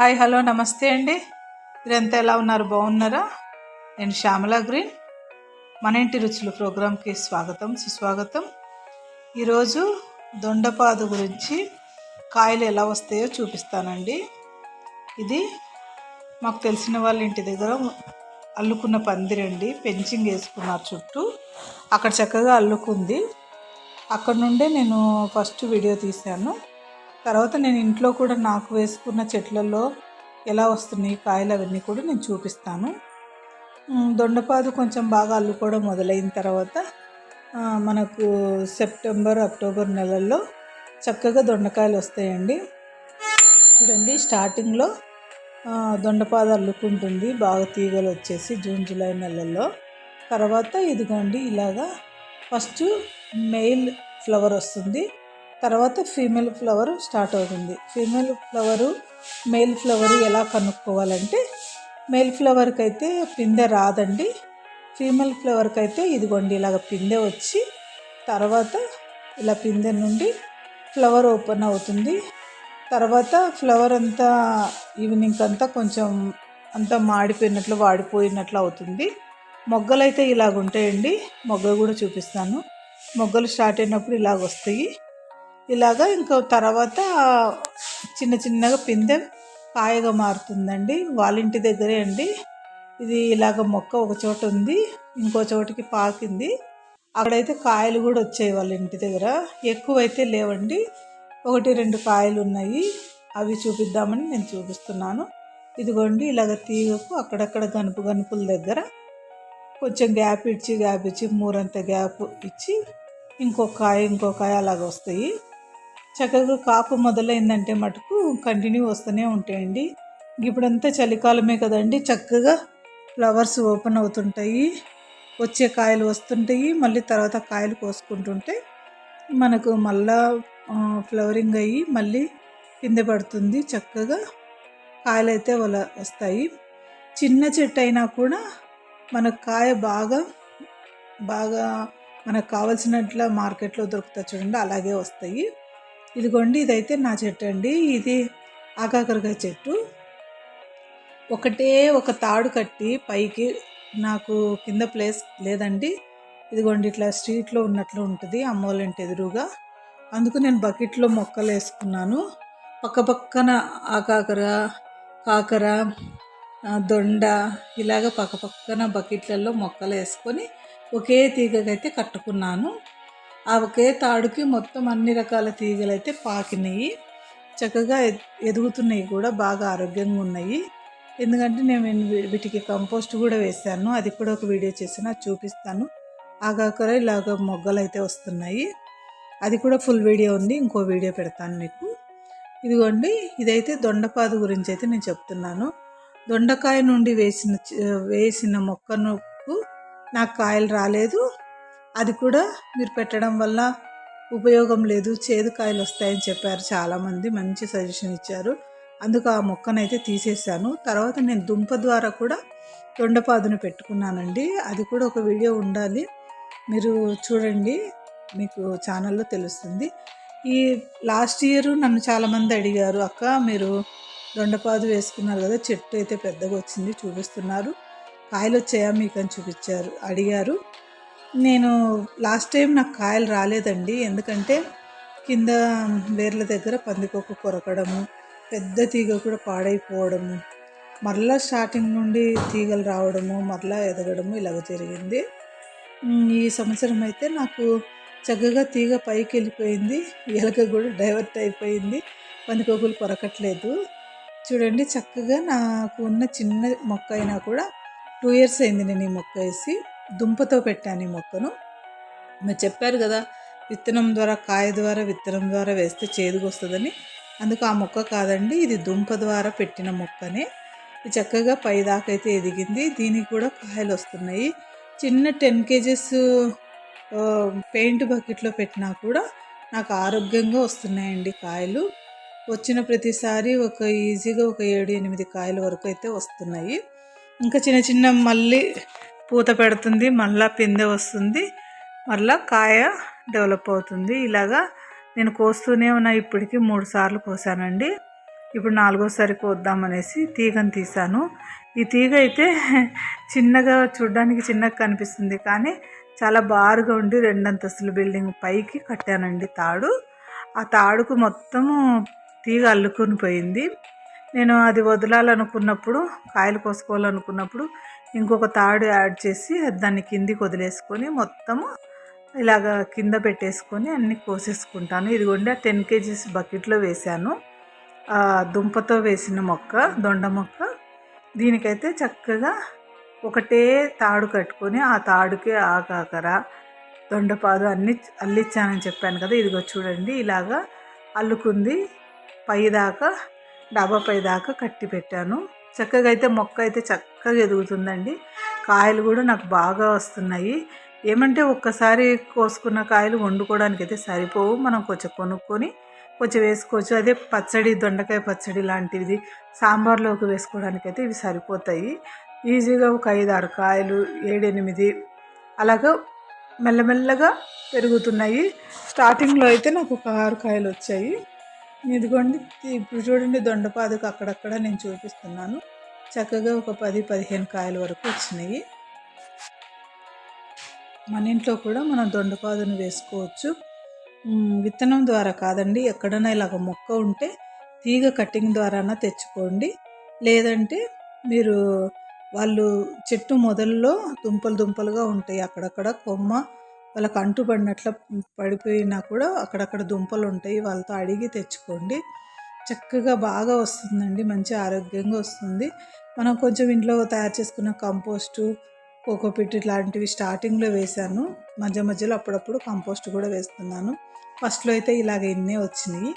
Hi hello నమస్తే అండి. మీరంతా ఎలా ఉన్నారు? బాగున్నారా? నేను శ్యామలా గ్రీన్. మన ఇంటి రుచులు ప్రోగ్రాంకి స్వాగతం సుస్వాగతం. ఈరోజు దొండపాదు గురించి కాయలు ఎలా వస్తాయో చూపిస్తానండి. ఇది మాకు తెలిసిన వాళ్ళ ఇంటి దగ్గర అల్లుకున్న పందిరండి. పెంచింగ్ వేసుకున్నారు చుట్టూ. అక్కడ చక్కగా అల్లుకుంది. అక్కడ నుండే నేను ఫస్ట్ వీడియో తీశాను. తర్వాత నేను ఇంట్లో కూడా నాకు వేసుకున్న చెట్లలో ఎలా వస్తున్నాయి కాయలు అవన్నీ కూడా నేను చూపిస్తాను. దొండపాదు కొంచెం బాగా అల్లుకోవడం మొదలైన తర్వాత మనకు సెప్టెంబర్ అక్టోబర్ నెలల్లో చక్కగా దొండకాయలు వస్తాయండి. చూడండి స్టార్టింగ్లో దొండపాదు అల్లుకుంటుంది బాగా తీగలు వచ్చేసి జూన్ జూలై నెలల్లో. తర్వాత ఇదిగోండి ఇలాగా ఫస్ట్ మెయిల్ ఫ్లవర్ వస్తుంది. తర్వాత ఫీమేల్ ఫ్లవర్ స్టార్ట్ అవుతుంది. ఫీమేల్ ఫ్లవరు మేల్ ఫ్లవరు ఎలా కనుక్కోవాలంటే మేల్ ఫ్లవర్కి అయితే పిందె రాదండి. ఫీమేల్ ఫ్లవర్కి అయితే ఇదిగోండి ఇలాగ పిందె వచ్చి తర్వాత ఇలా పిందె నుండి ఫ్లవర్ ఓపెన్ అవుతుంది. తర్వాత ఫ్లవర్ అంతా ఈవినింగ్ అంతా కొంచెం అంతా మాడిపోయినట్లు వాడిపోయినట్లు అవుతుంది. మొగ్గలు అయితే ఇలాగ ఉంటాయండి మొగ్గ కూడా చూపిస్తాను. మొగ్గలు స్టార్ట్ అయినప్పుడు ఇలాగ వస్తాయి ఇలాగా ఇంకో తర్వాత చిన్న చిన్నగా పిందె కాయగా మారుతుందండి. వాళ్ళ ఇంటి దగ్గరే అండి. ఇది ఇలాగ మొక్క ఒక చోట ఉంది ఇంకో చోటికి పాకింది. అక్కడైతే కాయలు కూడా వచ్చాయి వాళ్ళ ఇంటి దగ్గర. ఎక్కువైతే లేవండి. ఒకటి రెండు కాయలు ఉన్నాయి. అవి చూపిద్దామని నేను చూపిస్తున్నాను. ఇదిగోండి ఇలాగ తీగకు అక్కడక్కడ గనుపు గనుపుల దగ్గర కొంచెం గ్యాప్ ఇచ్చి గ్యాప్ ఇచ్చి మూరంత గ్యాప్ ఇచ్చి ఇంకో కాయ ఇంకో కాయ అలాగ వస్తాయి. చక్కగా కాపు మొదలైందంటే మటుకు కంటిన్యూ వస్తూనే ఉంటాయండి. ఇప్పుడంతా చలికాలమే కదండి. చక్కగా ఫ్లవర్స్ ఓపెన్ అవుతుంటాయి. వచ్చే కాయలు వస్తుంటాయి. మళ్ళీ తర్వాత కాయలు కోసుకుంటుంటే మనకు మళ్ళా ఫ్లవరింగ్ అయ్యి మళ్ళీ కింద పడుతుంది. చక్కగా కాయలైతే వల వాళ్ళ వస్తాయి. చిన్న చెట్టు అయినా కూడా మనకు కాయ బాగా బాగా మనకు కావాల్సినట్ల మార్కెట్లో దొరుకుతా చూడండి. అలాగే వస్తాయి. ఇదిగోండి ఇదైతే నా చెట్టు అండి. ఇది ఆకాకరకాయ చెట్టు. ఒకటే ఒక తాడు కట్టి పైకి నాకు కింద ప్లేస్ లేదండి. ఇదిగోండి ఇట్లా స్ట్రీట్లో ఉన్నట్లు ఉంటుంది అమ్మోళ్ళంటి ఎదురుగా. అందుకు నేను బకెట్లో మొక్కలు వేసుకున్నాను. పక్కపక్కన ఆకాకర కాకర దొండ ఇలాగ పక్కపక్కన బకెట్లలో మొక్కలు వేసుకొని ఒకే తీగకైతే కట్టుకున్నాను. ఆ ఒకే తాడుకి మొత్తం అన్ని రకాల తీగలు అయితే పాకినాయి. చక్కగా ఎదుగుతున్నాయి కూడా బాగా ఆరోగ్యంగా ఉన్నాయి. ఎందుకంటే నేను వీటికి కంపోస్ట్ కూడా వేశాను. అది కూడా ఒక వీడియో చేసి నాకు చూపిస్తాను. ఆగాకర ఇలాగ మొగ్గలు అయితే వస్తున్నాయి. అది కూడా ఫుల్ వీడియో ఉంది ఇంకో వీడియో పెడతాను మీకు. ఇదిగోండి ఇదైతే దొండపాదు గురించి అయితే నేను చెప్తున్నాను. దొండకాయ నుండి వేసిన వేసిన మొక్కను నాకు కాయలు రాలేదు. అది కూడా మీరు పెట్టడం వల్ల ఉపయోగం లేదు చేదు కాయలు వస్తాయని చెప్పారు చాలామంది మంచి సజెషన్ ఇచ్చారు. అందుకు ఆ మొక్కనైతే తీసేసాను తర్వాత నేను దుంప ద్వారా కూడా దొండపాదును పెట్టుకున్నానండి. అది కూడా ఒక వీడియో ఉండాలి. మీరు చూడండి మీకు ఛానల్లో తెలుస్తుంది. ఈ లాస్ట్ ఇయర్ నన్ను చాలామంది అడిగారు అక్క మీరు దొండపాదు వేసుకున్నారు కదా చెట్టు అయితే పెద్దగా వచ్చింది చూపిస్తున్నారు. కాయలు వచ్చాయా మీకు? అని చూపించారు అడిగారు. నేను లాస్ట్ టైం నాకు కాయలు రాలేదండి. ఎందుకంటే కింద వేర్ల దగ్గర పందికొక్కు కొరకడము పెద్ద తీగ కూడా పాడైపోవడము మరలా స్టార్టింగ్ నుండి తీగలు రావడము మరలా ఎదగడము ఇలాగ జరిగింది. ఈ సంవత్సరం అయితే నాకు చక్కగా తీగ పైకి వెళ్ళిపోయింది. ఎలక కూడా డైవర్ట్ అయిపోయింది. పందికొక్కులు కొరకట్లేదు. చూడండి చక్కగా నాకు ఉన్న చిన్న మొక్క అయినా కూడా టూ ఇయర్స్ అయింది నేను ఈ మొక్క వేసి. దుంపతో పెట్టాను ఈ మొక్కను. మీరు చెప్పారు కదా విత్తనం ద్వారా కాయ ద్వారా విత్తనం ద్వారా వేస్తే చేదుగా వస్తుందని. అందుకు ఆ మొక్క కాదండి ఇది దుంప ద్వారా పెట్టిన మొక్కనే. చక్కగా పై ఎదిగింది. దీనికి కూడా కాయలు వస్తున్నాయి. చిన్న టెన్ కేజెస్ పెయింట్ బకెట్లో పెట్టినా కూడా నాకు ఆరోగ్యంగా వస్తున్నాయండి కాయలు. వచ్చిన ప్రతిసారి ఒక ఈజీగా ఒక ఏడు ఎనిమిది కాయల వరకు అయితే వస్తున్నాయి. ఇంకా చిన్న చిన్న మళ్ళీ పూత పెడుతుంది మళ్ళా పిందె వస్తుంది మళ్ళా కాయ డెవలప్ అవుతుంది. ఇలాగా నేను కోస్తూనే ఉన్నా ఇప్పటికి మూడు సార్లు కోసానండి. ఇప్పుడు నాలుగోసారి కోద్దామనేసి తీగను తీసాను ఈ తీగ అయితే చిన్నగా చూడడానికి చిన్నగా కనిపిస్తుంది కానీ చాలా బారుగా ఉండి రెండంతస్తుల బిల్డింగ్ పైకి కట్టానండి తాడు. ఆ తాడుకు మొత్తము తీగ అల్లుకొని పోయింది. నేను అది వదలాలనుకున్నప్పుడు కాయలు కోసుకోవాలనుకున్నప్పుడు ఇంకొక తాడు యాడ్ చేసి దాన్ని కిందికి వదిలేసుకొని మొత్తము ఇలాగ కింద పెట్టేసుకొని అన్ని కోసేసుకుంటాను. ఇదిగోండి ఆ టెన్ కేజీస్ బకెట్లో వేశాను. దుంపతో వేసిన మొక్క దొండ మొక్క. దీనికైతే చక్కగా ఒకటే తాడు కట్టుకొని ఆ తాడుకే ఆకాకర దొండపాదు అన్ని అల్లిచ్చానని చెప్పాను కదా ఇదిగో చూడండి ఇలాగా అల్లుకుంది. పై దాకా డాబా పై దాకా కట్టి పెట్టాను. చక్కగా అయితే మొక్క అయితే చక్క చక్కగా ఎదుగుతుందండి. కాయలు కూడా నాకు బాగా వస్తున్నాయి. ఏమంటే ఒక్కసారి కోసుకున్న కాయలు వండుకోవడానికి అయితే సరిపోవు. మనం కొంచెం కొనుక్కొని కొంచెం వేసుకోవచ్చు. అదే పచ్చడి దొండకాయ పచ్చడి లాంటివి సాంబార్లోకి వేసుకోవడానికి అయితే ఇవి సరిపోతాయి. ఈజీగా ఒక ఐదు ఆరు కాయలు ఏడెనిమిది అలాగా మెల్లమెల్లగా పెరుగుతున్నాయి. స్టార్టింగ్లో అయితే నాకు ఒక ఆరు కాయలు వచ్చాయి. ఇదిగోండి ఇప్పుడు చూడండి దొండపాదకు అక్కడక్కడ నేను చూపిస్తున్నాను. చక్కగా ఒక పది పదిహేను కాయల వరకు వచ్చినాయి. మన ఇంట్లో కూడా మనం దొండపాదును వేసుకోవచ్చు. విత్తనం ద్వారా కాదండి ఎక్కడైనా ఇలాగ మొక్క ఉంటే తీగ కటింగ్ ద్వారా తెచ్చుకోండి. లేదంటే మీరు వాళ్ళు చెట్టు మొదల్లో దుంపలు దుంపలుగా ఉంటాయి అక్కడక్కడ కొమ్మ వాళ్ళకి అంటుపడినట్ల పడిపోయినా కూడా అక్కడక్కడ దుంపలు ఉంటాయి వాళ్ళతో అడిగి తెచ్చుకోండి. చక్కగా బాగా వస్తుందండి. మంచి ఆరోగ్యంగా వస్తుంది. మనం కొంచెం ఇంట్లో తయారు చేసుకున్న కంపోస్టు కోకోపిట్ ఇట్లాంటివి స్టార్టింగ్లో వేశాను. మధ్య మధ్యలో అప్పుడప్పుడు కంపోస్ట్ కూడా వేస్తున్నాను. ఫస్ట్లో అయితే ఇలాగ ఎన్నే వచ్చినాయి.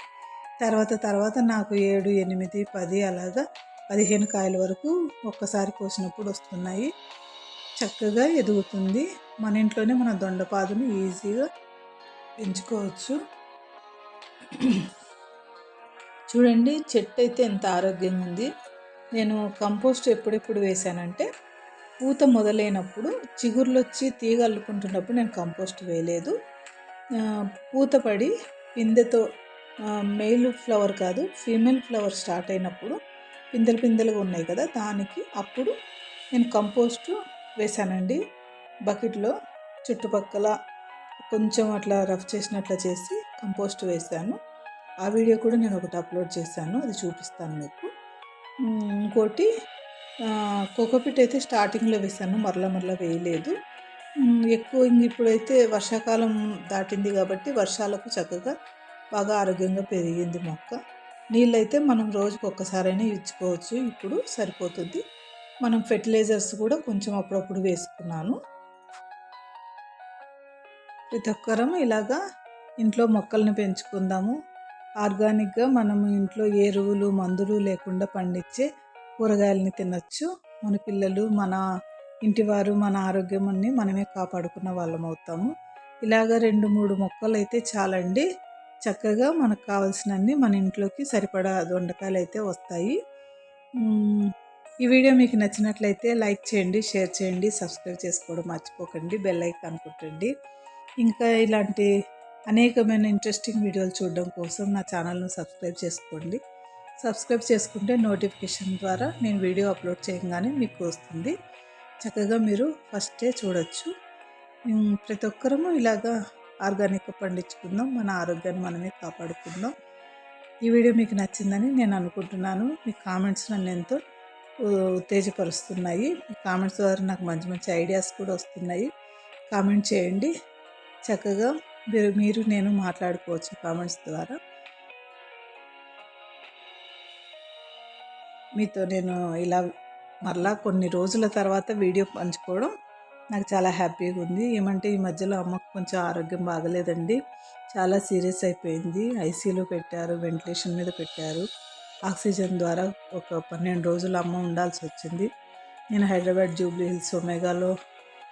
తర్వాత తర్వాత నాకు ఏడు ఎనిమిది పది అలాగా పదిహేను కాయల వరకు ఒక్కసారి కోసినప్పుడు వస్తున్నాయి. చక్కగా ఎదుగుతుంది. మన ఇంట్లోనే మన దొండపాదును ఈజీగా పెంచుకోవచ్చు. చూడండి చెట్టు అయితే ఎంత ఆరోగ్యంగా ఉంది నేను కంపోస్ట్ ఎప్పుడెప్పుడు వేశానంటే పూత మొదలైనప్పుడు చిగుర్లు వచ్చి తీగ అల్లుకుంటున్నప్పుడు నేను కంపోస్ట్ వేయలేదు. పూత పడి పిందెతో మెయిల్ ఫ్లవర్ కాదు ఫీమేల్ ఫ్లవర్ స్టార్ట్ అయినప్పుడు పిందెలు పిందెలుగా ఉన్నాయి కదా దానికి అప్పుడు నేను కంపోస్ట్ వేశానండి. బకెట్లో చుట్టుపక్కల కొంచెం అట్లా రఫ్ చేసినట్లా చేసి కంపోస్ట్ వేశాను. ఆ వీడియో కూడా నేను ఒకటి అప్లోడ్ చేశాను అది చూపిస్తాను మీకు. ఇంకోటి కోకోపిట్ అయితే స్టార్టింగ్లో వేసాను మరలా మరలా వేయలేదు. ఎక్కువ ఇప్పుడైతే వర్షాకాలం దాటింది కాబట్టి వర్షాలకు చక్కగా బాగా ఆరోగ్యంగా పెరిగింది మొక్క. నీళ్ళైతే మనం రోజుకు ఒక్కసారైనా ఇచ్చుకోవచ్చు ఇప్పుడు సరిపోతుంది. మనం ఫెర్టిలైజర్స్ కూడా కొంచెం అప్పుడప్పుడు వేసుకున్నాను. ప్రతి ఒక్కరం ఇలాగా ఇంట్లో మొక్కల్ని పెంచుకుందాము. ఆర్గానిక్గా మనము ఇంట్లో ఎరువులు మందులు లేకుండా పండించే కూరగాయలని తినచ్చు. మన పిల్లలు మన ఇంటివారు మన ఆరోగ్యం అన్ని మనమే కాపాడుకున్న వాళ్ళం అవుతాము. ఇలాగ రెండు మూడు మొక్కలు అయితే చాలండి. చక్కగా మనకు కావాల్సినన్ని మన ఇంట్లోకి సరిపడా దొండకాయలు అయితే వస్తాయి ఈ వీడియో మీకు నచ్చినట్లయితే లైక్ చేయండి షేర్ చేయండి సబ్స్క్రైబ్ చేసుకోవడం మర్చిపోకండి బెల్ ఐకాన్ కొట్టండి. ఇంకా ఇలాంటి అనేకమైన ఇంట్రెస్టింగ్ వీడియోలు చూడడం కోసం నా ఛానల్ను సబ్స్క్రైబ్ చేసుకోండి. సబ్స్క్రైబ్ చేసుకుంటే నోటిఫికేషన్ ద్వారా నేను వీడియో అప్లోడ్ చేయగానే మీకు వస్తుంది. చక్కగా మీరు ఫస్టే చూడొచ్చు. ప్రతి ఒక్కరము ఇలాగా ఆర్గానిక్ పండించుకుందాం. మన ఆరోగ్యాన్ని మనమే కాపాడుకుందాం. ఈ వీడియో మీకు నచ్చిందని నేను అనుకుంటున్నాను. మీ కామెంట్స్ నన్ను ఎంతో ఉత్తేజపరుస్తున్నాయి. మీ కామెంట్స్ ద్వారా నాకు మంచి మంచి ఐడియాస్ కూడా వస్తున్నాయి. కామెంట్ చేయండి. చక్కగా మీరు మీరు నేను మాట్లాడుకోవచ్చు కామెంట్స్ ద్వారా. మీతో నేను ఇలా మరలా కొన్ని రోజుల తర్వాత వీడియో పంచుకోవడం నాకు చాలా హ్యాపీగా ఉంది. ఏమంటే ఈ మధ్యలో అమ్మకు కొంచెం ఆరోగ్యం బాగలేదండి. చాలా సీరియస్ అయిపోయింది. ఐసీలో పెట్టారు వెంటిలేషన్ మీద పెట్టారు. ఆక్సిజన్ ద్వారా ఒక పన్నెండు రోజులు అమ్మ ఉండాల్సి వచ్చింది. నేను హైదరాబాద్ జూబ్లీ హిల్స్ ఒమేగాలో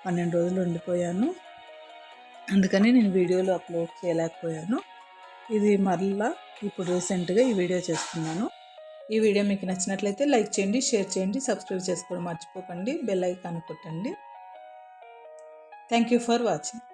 పన్నెండు రోజులు ఉండిపోయాను. అందుకని నేను వీడియోలు అప్లోడ్ చేయలేకపోయాను. ఇది మరలా ఇప్పుడు రీసెంట్గా ఈ వీడియో చేస్తున్నాను. ఈ వీడియో మీకు నచ్చినట్లయితే లైక్ చేయండి షేర్ చేయండి సబ్స్క్రైబ్ చేసుకోవడం మర్చిపోకండి బెల్ ఐకాన్ కొట్టండి. Thank you for watching.